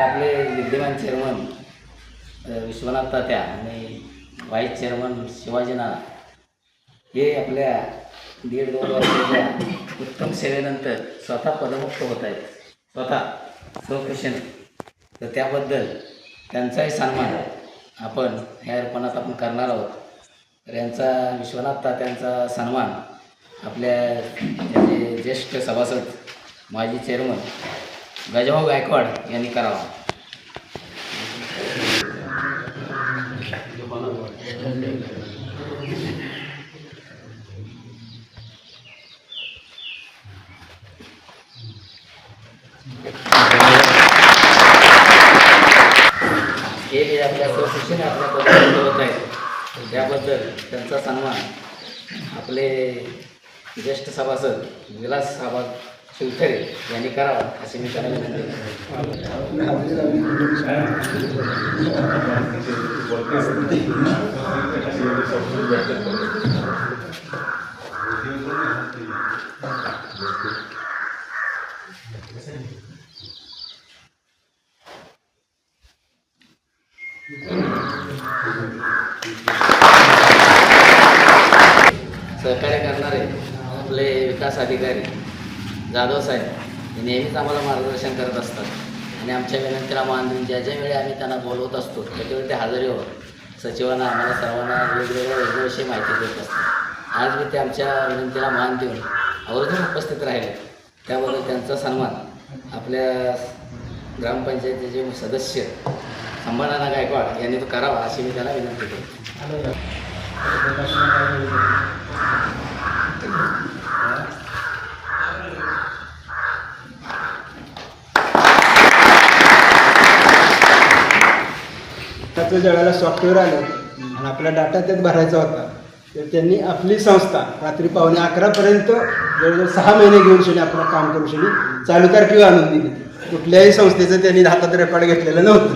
तर आपले विद्यमान चेअरमन विश्वनाथ तात्या आणि व्हाईस चेअरमन शिवाजी नाना हे आपल्या दीड दोन वर्षाच्या उत्तम सेवेनंतर स्वतः पदमुक्त होत आहेत. स्वतः स्वखुशीने तर त्याबद्दल त्यांचाही सन्मान आपण ह्या अर्पणात आपण करणार आहोत. तर यांचा विश्वनाथ तात्यांचा सन्मान आपल्या ज्येष्ठ सभासद माजी चेअरमन गजभाऊ गायकवाड यांनी करावा. हे आपल्या स्वशिक्षण आपल्याबद्दल होत आहेत त्याबद्दल त्यांचा सन्मान आपले ज्येष्ठ सभासद विलास साबा शिवखरे यांनी करावा असे मी त्यांना विनंती करतो. सहकार्य करणारे आपले विकास अधिकारी जाधव साहेब हे नेहमीच आम्हाला मार्गदर्शन करत असतात. आणि आमच्या विनंतीला मान देऊन ज्या ज्या वेळी आम्ही त्यांना बोलवत असतो त्याच्यावेळी ते हजेरी होत सचिवांना आम्हाला सर्वांना वेगवेगळ्या वेगवेगळ्याविषयी माहिती देत असतात. आज मी ते आमच्या विनंतीला मान देऊन आवर्जून उपस्थित राहिले. त्याबद्दल त्यांचा सन्मान आपल्या ग्रामपंचायतीचे सदस्य अंबानाना गायकवाड यांनी तो करावा अशी मी त्याला विनंती करतो. त्याचं जगाला वेळेला सॉफ्टवेअर आलं आणि आपला डाटा त्यात भरायचा होता. तर त्यांनी आपली संस्था रात्री पावणे अकरापर्यंत जवळजवळ सहा महिने घेऊन शनी आपलं काम करू शनी चालू तारखेवर आणून दिली. कुठल्याही संस्थेचं त्यांनी हातात रेकॉर्ड घेतलेलं नव्हतं.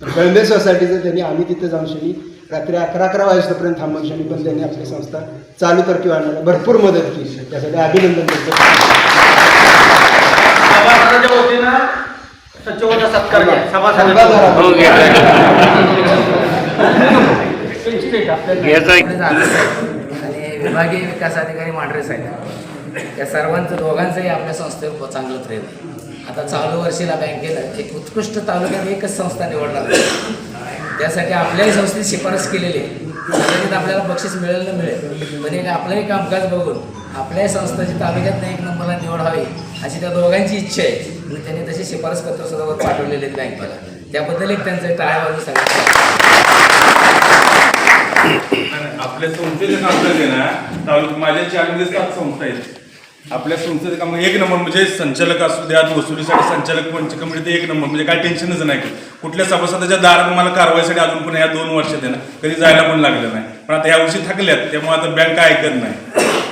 पण कळंबे सोसायटीचं त्यांनी आम्ही तिथं जाऊन शनी रात्री अकरा अकरा वाजेपर्यंत थांबून शनी पण त्यांनी आपली संस्था चालू तारखेवर आणायला भरपूर मदत केली. त्यासाठी अभिनंदन करतो. वतीनं सचिवांचा सत्कार घ्या. सभासद आणि विभागीय विकास अधिकारी मांढरे साहेब. या सर्वांचं दोघांचंही आपल्या संस्थेवर चांगलंच राहील आता चालू वर्षीला बँकेला एक उत्कृष्ट तालुक्यात एकच संस्था निवडणार त्यासाठी आपल्याही संस्थेत शिफारस केलेली आहे. कदाचित आपल्याला बक्षीस मिळेल ना मिळेल. पण एक आपलंही कामकाज बघून आपल्याही संस्थेची तालुक्यात एक नंबरला निवड हवी अशी त्या दोघांची इच्छा आहे. आणि त्यांनी तसे शिफारस पत्र सुद्धा पाठवलेले आहेत बँकेला. त्याबद्दल एक त्यांचं टाळ्याबाजू सांगितलं आपल्या संस्थेचे काम करते ना तालुक माझ्या चारमध्ये सात संस्था आहेत. आपल्या संस्थेचं काम एक नंबर म्हणजे संचालक असू द्या वसुलीसाठी संचालक पंच कमिटी एक नंबर. म्हणजे काय टेन्शनच नाही कुठल्या सभासदाच्या दारात मला कारवाईसाठी अजून पण या दोन वर्षात आहे ना कधी जायला पण लागलं नाही. पण आता ह्या वर्षी थकल्यात त्यामुळे आता बँक काय ऐकत नाही.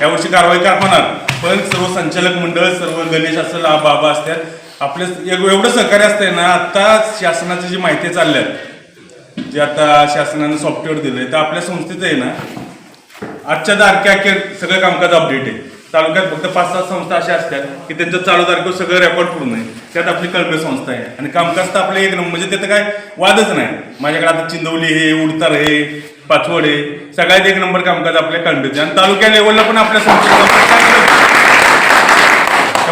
या वर्षी कारवाई करणार. पण सर्व संचालक मंडळ सर्व गणेश असेल बाबा असतात आपले एवढं सहकार्य असतंय ना आता शासनाची जी माहिती चालल्यात जे आता शासनानं सॉफ्टवेअर दिलंय तर आपल्या संस्थेचं आहे ना आजच्या तारखे अखेर सगळं कामकाज अपडेट आहे. तालुक्यात फक्त पाच सात संस्था अशा असतात की त्यांचं चालू तारखेवर सगळं रेकॉर्ड पूर्ण आहे. त्यात आपली कळबे संस्था आहे. आणि कामकाज तर आपलं एक नंबर म्हणजे त्याचं काय वादच नाही. माझ्याकडे आता चिंदवली हे उडतार हे पाचवड आहे सगळ्यात एक नंबर कामकाज आपल्या कळंबेचे आणि तालुक्या लेवलला पण आपल्या संस्थेचं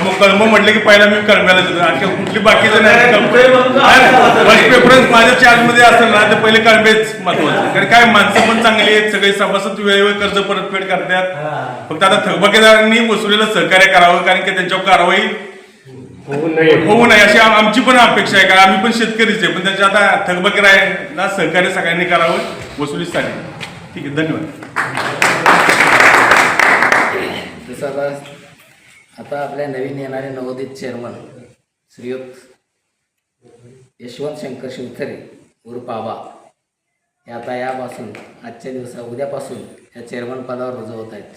त्यामुळे कळंब म्हटलं की पहिला मी कळंब्याला येतो आणखी कुठली बाकीचं नाही प्रेफरन्स माझ्या चार्जमध्ये असेल ना तर पहिले कळंबेच महत्वाचं कारण काय माणसं पण चांगली आहेत सगळे सभासद वेळेवर कर्ज परतफेड करतात. फक्त आता थकबाकीदारांनी वसुलीला सहकार्य करावं कारण की त्यांच्यावर कारवाई होऊ नये. अशी आम- आमची पण अपेक्षा आहे. कारण आम्ही पण शेतकरीच आहे. पण त्याच्या आता थकबाकीदारांना सहकार्य सगळ्यांनी करावं वसुलीसाठी. ठीक आहे धन्यवाद. आता आपल्या नवीन येणारे नवोदित चेअरमन श्रीयुक्त यशवंत शंकर शिवथरे उर्फ बाबा हे आता यापासून आजच्या दिवसा उद्यापासून या चेअरमन पदावर रुजू होत आहेत.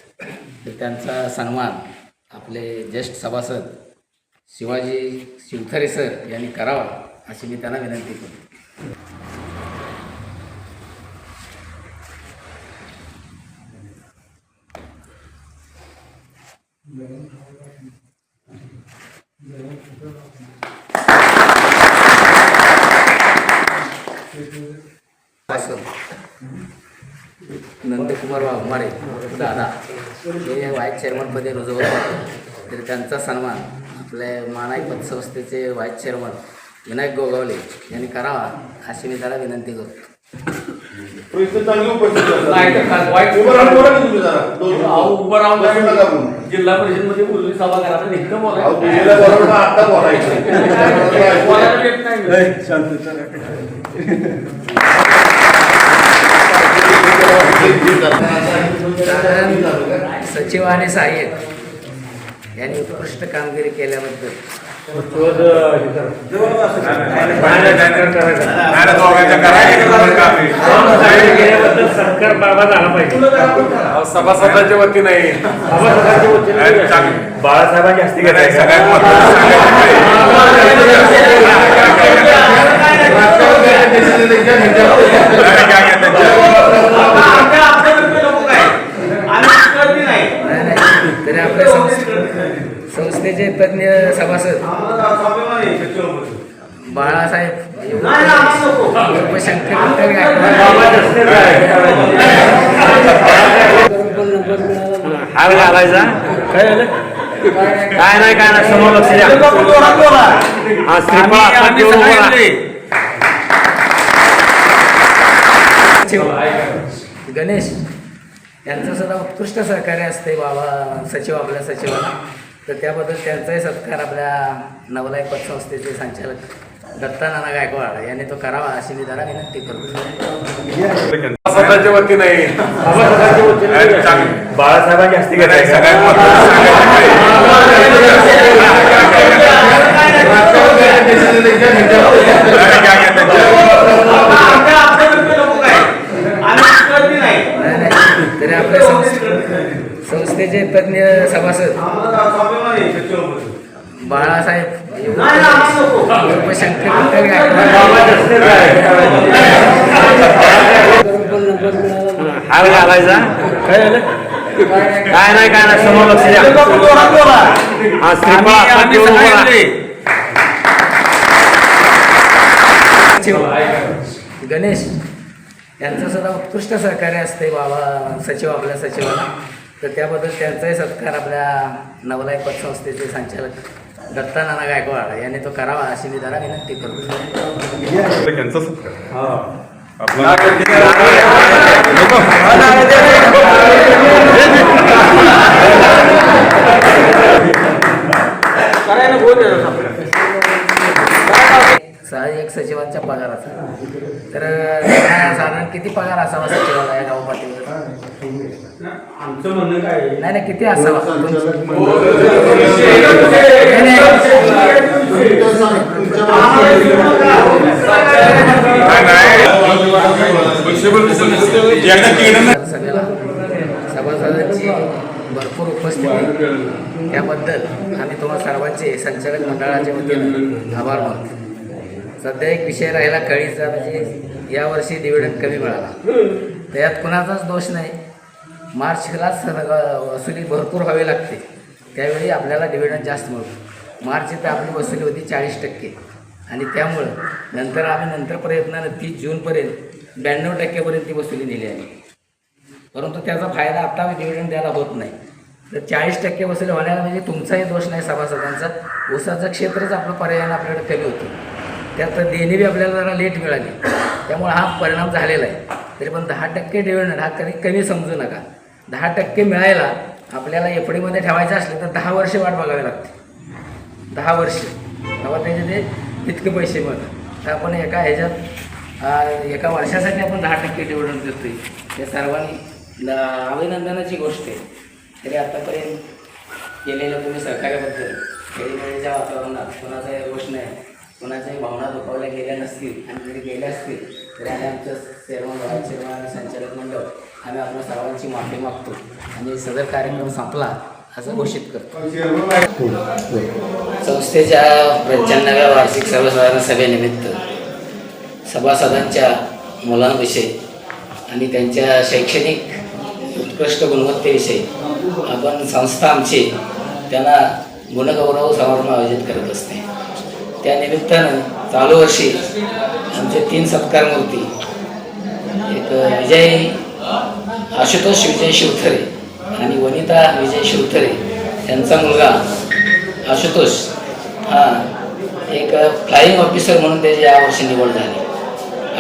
तर त्यांचा सन्मान आपले ज्येष्ठ सभासद शिवाजी शिवथरे सर यांनी करावा अशी मी त्यांना विनंती करतो. वाघमारे दादा. हे व्हाईस चेअरमनपदी रुजू होत. तर त्यांचा सन्मान आपले मानाई पतसंस्थेचे व्हाईस चेअरमन विनायक गोगावले यांनी करावा अशी मी त्याला विनंती करतो. जिल्हा परिषदमध्ये बोलली सभा करा तर निघतं अहो, बोलायचं. तुम्हीला बरोबर ना, आत्ता बोलायचं. बोलायला येत नाही. कारण सचिव आणि सहाय्यक यांनी उत्कृष्ट कामगिरी केल्याबद्दल नाही, नाही, नाही, दोघांच्या करा, एक नंबर काम आहे. सभासदांच्या वती नाही नाही, चांगलं. बाळासाहेबांची नाही, सगळ्यात सांगायचं. नाही. तरी आपल्या संस्थे- संस्थेचे तज्ज्ञ सभासद बाळासाहेब. हार घालायचा काय नाही काय नाही समोर लक्ष द्या हा श्रीफळ गणेश यांचं सुद्धा उत्कृष्ट सहकार्य असते बाबा सचिव आपल्या सचिवाला तर त्याबद्दल त्यांचाही सत्कार आपल्या नवलाय पतसंस्थेचे संचालक दत्ता नाना गायकवाड यांनी तो करावा अशी मी त्याला विनंती करतो सभासदांच्या वती नाही सभासदांच्या वती नाही, नाही. चांगलं. बाळासाहेबांची. नाही, काय आहे त्यांच्या? नाही, नाही. तरी आपल्या संस्थेचे तज्ज्ञ सभासद बाळासाहेब काय नाही काय नाही समोर लक्ष द्या गणेश यांचं सुद्धा उत्कृष्ट सहकार्य असते बाबा सचिव आपल्या सचिवाला. तर त्याबद्दल त्यांचाही सत्कार आपल्या नवलाय पतसंस्थेचे संचालक दत्ता नाना गायकवाड यांनी तो करावा अशी मी त्याला विनंती करतो. आपल्याला. सहाय्यक सचिवांच्या पगाराचा तर साधारण किती पगार असावा सचिवाला या गाव पातळीवर? आमचं म्हणणं काय? नाही नाही किती असावा? सगळ्याला सभासदांची भरपूर उपस्थिती. त्याबद्दल आम्ही तुम्हा सर्वांचे संचालक मंडळाच्या वतीने आभार मानतो. सध्या एक विषय राहिला कळीचा म्हणजे यावर्षी डिव्हिडंड कमी मिळाला. तर यात कुणाचाच दोष नाही. मार्चला सर- वसुली भरपूर व्हावी लागते. त्यावेळी आपल्याला डिव्हिडंड जास्त मिळतो. मार्च इथं आपली वसुली होती चाळीस टक्के. आणि त्यामुळं नंतर आम्ही नंतर प्रयत्नानं तीस जूनपर्यंत ब्याण्णव टक्क्यापर्यंत ती वसुली नेली आहे परंतु त्याचा फायदा आता डिव्हिडंड द्यायला होत नाही. तर चाळीस टक्के वसुली होण्याला म्हणजे तुमचाही दोष नाही सभासदांचा. ऊसाचं क्षेत्रच आपलं पर्यायानं आपल्याकडे कमी होतं. त्यात देणी बी आपल्याला जरा लेट मिळाली. त्यामुळे हा परिणाम झालेला आहे. तरी पण दहा टक्के डिव्हिडंड हा कधी कमी समजू नका. दहा टक्के मिळायला आपल्याला एफ डीमध्ये ठेवायचं असलं तर दहा वर्षे वाट बघावी लागते. दहा वर्ष. तेव्हा त्याचे ते इतके पैसे मिळतात. तर आपण एका ह्याच्यात एका वर्षासाठी आपण दहा टक्के डिव्हिडंड देतोय. हे सर्वांनी अभिनंदनाची गोष्ट आहे. तरी आतापर्यंत केलेलं तुम्ही सहकार्याबद्दल खेळीमेळीच्या वातावरणात कोणाचा गोष्ट नाही. कोणाच्याही भावना दुखावल्या गेल्या नसतील आणि जरी गेल्या असतील तरी आम्ही आमच्या चेअरमन व्हाईस चेअरमन आणि संचालक मंडळ आम्ही आपल्या सर्वांची माफी मागतो. आणि सदर कार्यक्रम संपला असं घोषित करतो. संस्थेच्या पंच्याण्णव्या वार्षिक सर्वसाधारण सभेनिमित्त सभासदांच्या मुलांविषयी आणि त्यांच्या शैक्षणिक उत्कृष्ट गुणवत्तेविषयी आपण संस्था आमची त्यांना गुणगौरव समारंभ आयोजित करत असते. त्या निमित्तानं चालू वर्षी आमचे तीन सत्कार मूर्ती एक विजय आशुतोष विजय शिवथरे आणि वनिता विजय शिवथरे यांचा मुलगा आशुतोष हा एक फ्लाईंग ऑफिसर म्हणून त्याची यावर्षी निवड झाली.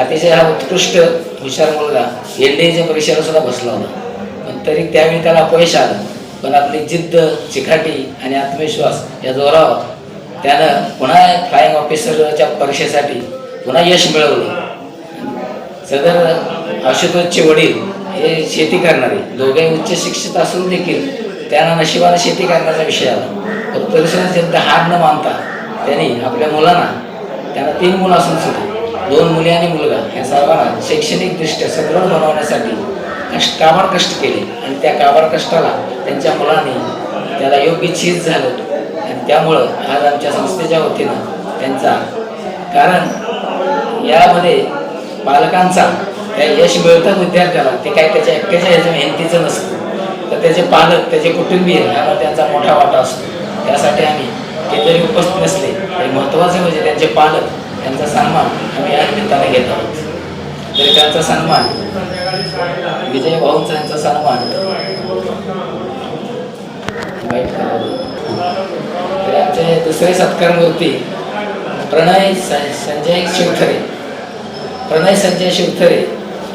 अतिशय हा उत्कृष्ट हुशार मुलगा. एल डी एच्या परीक्षेला सुद्धा बसला होता. पण तरी त्यावेळी त्याला अपयश आलं. पण आपली जिद्द चिकाटी आणि आत्मविश्वास या जोरावर त्यानं पुन्हा फ्लाईंग ऑफिसरच्या परीक्षेसाठी पुन्हा यश मिळवलं. सदर आशुतोषचे वडील हे शेती करणारे दोघे उच्च शिक्षित असून देखील त्यांना नशिबाला शेती करण्याचा विषय आला. पण तरी हार न मानता त्यांनी आपल्या मुलांना त्यांना तीन मुलं असून सुद्धा दोन मुली आणि मुलगा या सर्वांना शैक्षणिकदृष्ट्या सदृढ बनवण्यासाठी कष्ट काबाड कष्ट केले. आणि त्या काबाड कष्टाला त्यांच्या मुलांनी त्याला योग्य चीज झालं होतं. त्यामुळं आज आमच्या संस्थेच्या वतीनं त्यांचा कारण यामध्ये पालकांचा त्या यश मिळतं विद्यार्थ्याला ते काय त्याच्या एकट्याच्या ह्याच्या मेहनतीचं नसतं. तर त्याचे पालक त्याचे कुटुंबीय यामध्ये त्यांचा मोठा वाटा असतो. त्यासाठी आम्ही ते जरी उपस्थित नसले तरी महत्त्वाचे म्हणजे त्यांचे पालक त्यांचा सन्मान आम्ही या निमित्ताने घेत आहोत. तरी त्यांचा सन्मान विजय भाऊंचा यांचा सन्मान वाईट करावं. आमचे दुसरे सत्कार मूर्ती प्रणय संजय शिवथरे. प्रणय संजय शिवथरे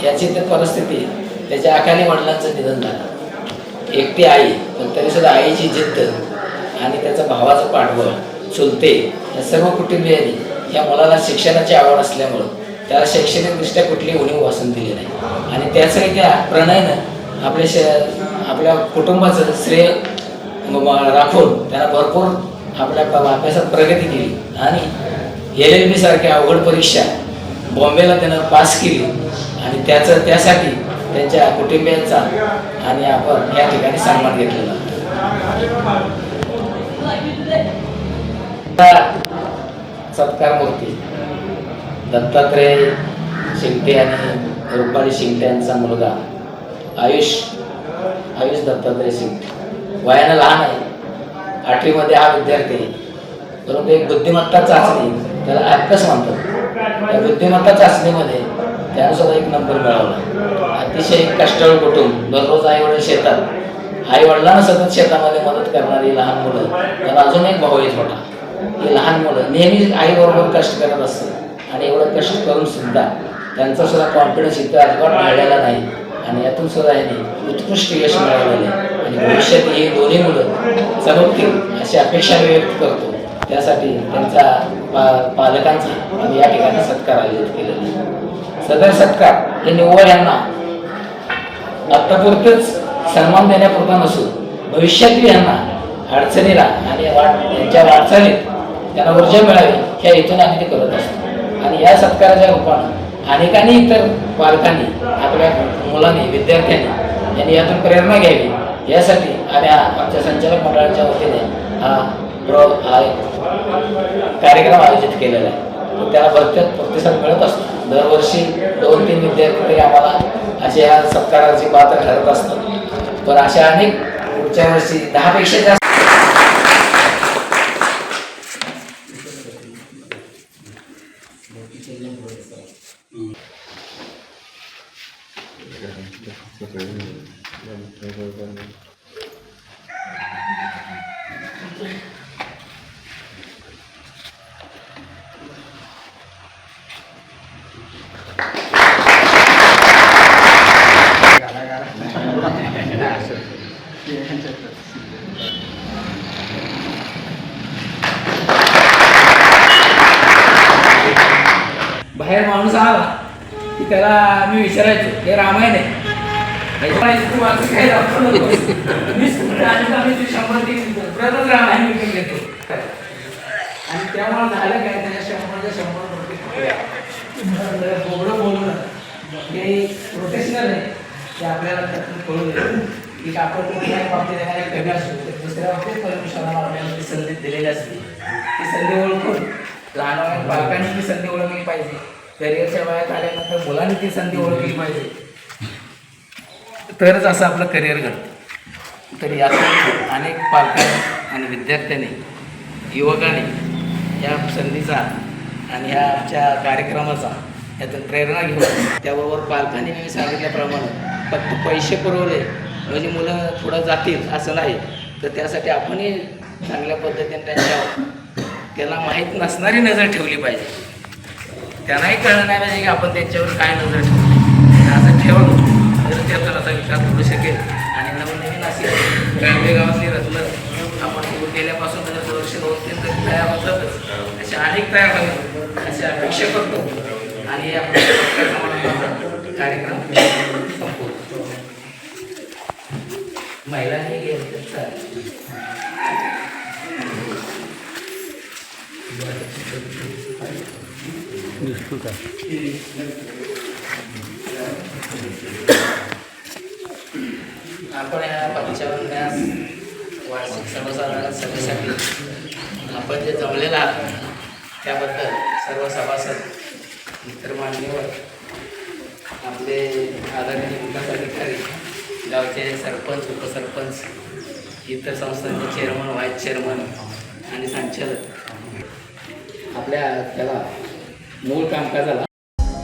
याची तर परिस्थिती त्याच्या अकाली वडिलांचं निधन झालं. एकटी आई पण तरी सुद्धा आईची जिद्द आणि त्याचं भावाचं पाठबळ चुलते या सर्व कुटुंबियांनी या मुलाला शिक्षणाची आवड असल्यामुळं त्याला शैक्षणिकदृष्ट्या कुठली उणीव वाचून दिली नाही. आणि त्याचंही त्या प्रणयनं आपल्या श आपल्या कुटुंबाचं श्रेय राखून त्याला भरपूर आपल्या प- अभ्यासात प्रगती केली. आणि एल एल बी सारख्या अवघड परीक्षा बॉम्बेला त्यानं पास केली. आणि त्याचं त्यासाठी त्यांच्या कुटुंबियांचा आणि आपण या ठिकाणी सन्मान घेतलेला सत्कार मूर्ती. दत्तात्रय शिंगटे आणि रुपाली शिंगटे यांचा मुलगा आयुष आयुष दत्तात्रय शिंगटे वयानं लहान आहे. आठवीमध्ये हा विद्यार्थी परंतु एक बुद्धिमत्ता चाचणी त्याला ॲपकस म्हणतात. त्या बुद्धिमत्ता चाचणीमध्ये त्यानं सुद्धा एक नंबर मिळवला. अतिशय कष्टाळू कुटुंब दररोज आई वडील शेतात. आई वडिलांना सतत शेतामध्ये मदत करणारी लहान मुलं त्याला अजून एक भाऊ आहे छोटा ही लहान मुलं नेहमी आईबरोबर कष्ट करत असतात आणि एवढं कष्ट करून सुद्धा त्यांचा सुद्धा कॉन्फिडन्स इथं अजिबात मिळालेला नाही. आणि यातून सुद्धा यांनी उत्कृष्ट यश मिळवलेले आणि भविष्यात हे दोन्ही मुलं चमकतील अशी अपेक्षा व्यक्त करतो. त्यासाठी त्यांचा पा पालकांचा आम्ही या ठिकाणी सत्कार आयोजित केलेला सदर सत्कार हे निव्वळ यांना आत्तापुरतंच सन्मान देण्यापुरता नसून भविष्यातील यांना अडचणीला आणि वाट त्यांच्या वाटचालीत त्यांना ऊर्जा मिळावी ह्या हेतून आम्ही ते करत असतो. आणि या सत्काराच्या रूपानं अनेकांनी इतर पालकांनी आपल्या मुलांनी विद्यार्थ्यांनी यांनी यातून प्रेरणा घ्यावी. यासाठी आम्ही आमच्या संचालक मंडळाच्या वतीने हा प्र हा कार्यक्रम आयोजित केलेला आहे. तर त्याला भरत्यात प्रतिसाद मिळत असतो. दरवर्षी दोन तीन विद्यार्थी तरी आम्हाला असे ह्या सत्काराची पात्र ठरत असतात. पण अशा अनेक पुढच्या वर्षी दहापेक्षा जास्त बाहेर माणूस आला की त्याला मी विचारायचो हे रामायण आहे. त्याच्यामुळे तू वाचून आणि का मी शंभर तीन परतच रामायण विकत घेतो आणि त्यामुळे झालं काय? त्याच्या शंभरच्या शंभर रुपये बोबडं बोलणं. हे प्रोफेशनल आहे. ते आपल्याला त्यातून कळू देतं की आपण कुठल्याही बाबतीत एखाद्या कमी असू तर दुसऱ्या बाबतीत परमेश्वराला आपल्याला ती संधी दिलेली असते. ती संधी ओळखून लहान वयात पालकांनी ती संधी ओळखली पाहिजे. करिअरच्या वयात आल्यानंतर मुलांनी ती संधी ओळखली पाहिजे. तरच असं आपलं करिअर घडतं. तर यातून अनेक पालकांनी आणि विद्यार्थ्यांनी युवकांनी या संधीचा आणि ह्या आमच्या कार्यक्रमाचा यातून प्रेरणा घेऊन त्याबरोबर पालकांनी मी सांगितल्याप्रमाणे फक्त पैसे पुरवले म्हणजे मुलं पुढं जातील असं नाही. तर त्यासाठी आपणही चांगल्या पद्धतीने त्यांच्या त्याला माहीत नसणारी नजर ठेवली पाहिजे. त्यांनाही कळलं नाही पाहिजे की आपण त्यांच्यावर काय नजर ठेवली. असं ठेवलं तर त्याचा असा विकास होऊ शकेल आणि नवीन असे गावले गावातली रत्न आपण सुरू केल्यापासून त्याच्या वर्ष दोन तीन तरी तयार होतातच. असे अनेक तयार होईल अशी अपेक्षा करतो. आणि या कार्यक्रम संपवतो महिलांनी घेतलं चालेल आपण या पंचावन्नास वार्षिक सर्वसाधारण सभेसाठी आपण जे जमलेला आहात त्याबद्दल सर्व सभासद इतर मान्यवर आपले आदरणीय विकास अधिकारी गावचे सरपंच उपसरपंच इतर संस्थांचे चेअरमन व्हाईस चेअरमन आणि संचालक आपल्या त्याला मूळ कामकाजाला